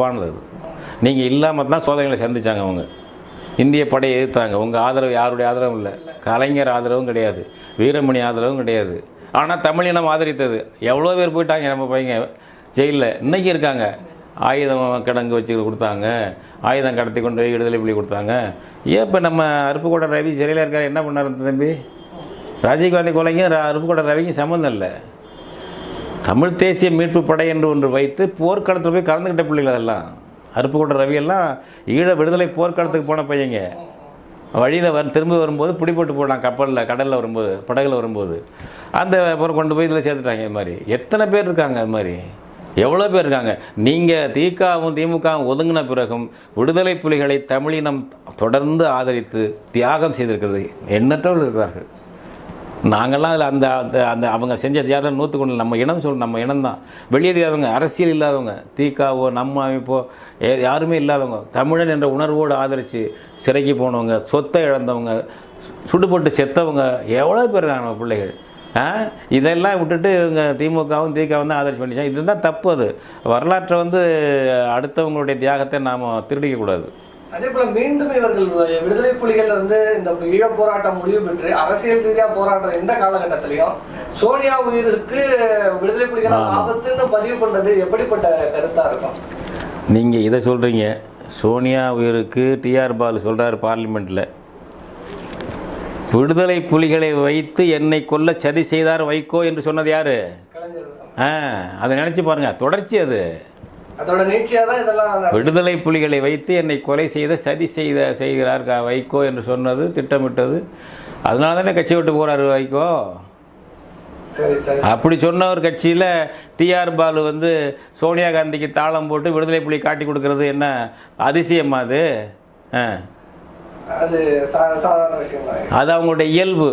தப்பானது அது. நீங்கள் இல்லாமல் தான் சோதனைகளை சந்திச்சாங்க அவங்க. இந்திய படையை எதிர்த்தாங்க. உங்கள் ஆதரவு யாருடைய ஆதரவும் இல்லை. கலைஞர் ஆதரவும் கிடையாது. வீரமணி ஆதரவும் கிடையாது. ஆனால் தமிழினம் ஆதரித்தது. எவ்வளோ பேர் போயிட்டாங்க நம்ம பையங்க. ஜெயிலில். இன்றைக்கி இருக்காங்க. ஆயுதம் கிடங்கு வச்சு கொடுத்தாங்க. ஆயுதம் கடத்தி கொண்டு போய் விடுதலை புலி கொடுத்தாங்க. ஏன் இப்போ நம்ம அருப்புக்கோட்டை ரவி சிறையில் இருக்கார்? என்ன பண்ணார் தம்பி? ராஜீவ்காந்தி கொலைக்கும் ர- அருப்புக்கோட்டை ரவிக்கும் சம்மந்தம் இல்லை. தமிழ் தேசிய மீட்பு படை என்று ஒன்று வைத்து போர்க்களத்தில் போய் கலந்துக்கிட்ட பிள்ளைகள் அதெல்லாம். அருப்புக்கோட்டை ரவியெல்லாம் ஈழ விடுதலை போர்க்களத்துக்கு போன பையங்க. வழியில் வர திரும்பி வரும்போது பிடிபட்டு போனான் கப்பலில் கடலில் வரும்போது படகுல வரும்போது. அந்த அப்புறம் கொண்டு போய் இதில் சேர்த்துட்டாங்க இது மாதிரி. எத்தனை பேர் இருக்காங்க அது மாதிரி? எவ்வளோ பேர் இருக்காங்க? நீங்கள் திகாவும் திமுகவும் ஒதுங்கின பிறகும் விடுதலை புலிகளை தமிழினம் தொடர்ந்து ஆதரித்து தியாகம் செய்திருக்கிறது. எண்ணற்றவர்கள் இருக்கிறார்கள். நாங்கள்லாம் அதில் அந்த அந்த அந்த அவங்க செஞ்ச தியாகம் நூற்றுக்கொண்டு நம்ம இனம் சொல் நம்ம இனம் தான் வெளியே தெரியாதவங்க அரசியல் இல்லாதவங்க தீக்காவோ நம்ம அமைப்போ யாருமே இல்லாதவங்க தமிழன் என்ற உணர்வோடு ஆதரித்து சிறைக்கு போனவங்க சொத்தை இழந்தவங்க சுடுபட்டு செத்தவங்க எவ்வளோ பேர் நம்ம பிள்ளைகள்? ஆ? இதெல்லாம் விட்டுட்டு இவங்க திமுகவும் திகாவும் தான் ஆதரிச்சு பண்ணிச்சாங்க. இதுதான் தப்பு அது. வரலாற்றை வந்து அடுத்தவங்களுடைய தியாகத்தை நாம் திருடிக்கக்கூடாது. அதே போல மீண்டும் இவர்கள் விடுதலை புலிகள் வந்து இந்த ஈழ போராட்டம் முடிவு பெற்று அரசியல் ரீதியா போராட்டம் எந்த காலகட்டத்திலையும் சோனியா உயிருக்கு விடுதலை புலிகள் ஆபத்துன்னு பதிவு பண்றது எப்படிப்பட்ட கருத்தா இருக்கும்? நீங்கள் இதை சொல்கிறீங்க சோனியா உயிருக்கு டிஆர் பாலு சொல்கிறார் பார்லிமெண்ட்டில் விடுதலை புலிகளை வைத்து என்னை கொல்ல சதி செய்தார் வைகோ என்று சொன்னது யாரு? ஆ அதை நினச்சி பாருங்க. தொடர்ச்சி அது. அதோட நீட்சியா தான் இதெல்லாம் விடுதலை புலிகளை வைத்து என்னை கொலை செய்த சதி செய்த செய்கிறார் வைகோ என்று சொன்னது திட்டமிட்டது. அதனால தானே கட்சி விட்டு போகிறாரு வைகோ? அப்படி சொன்ன ஒரு கட்சியில் டிஆர் பாலு வந்து சோனியா காந்திக்கு தாளம் போட்டு விடுதலை புலி காட்டி கொடுக்கறது என்ன அதிசயமா அது? அது அவங்களுடைய இயல்பு.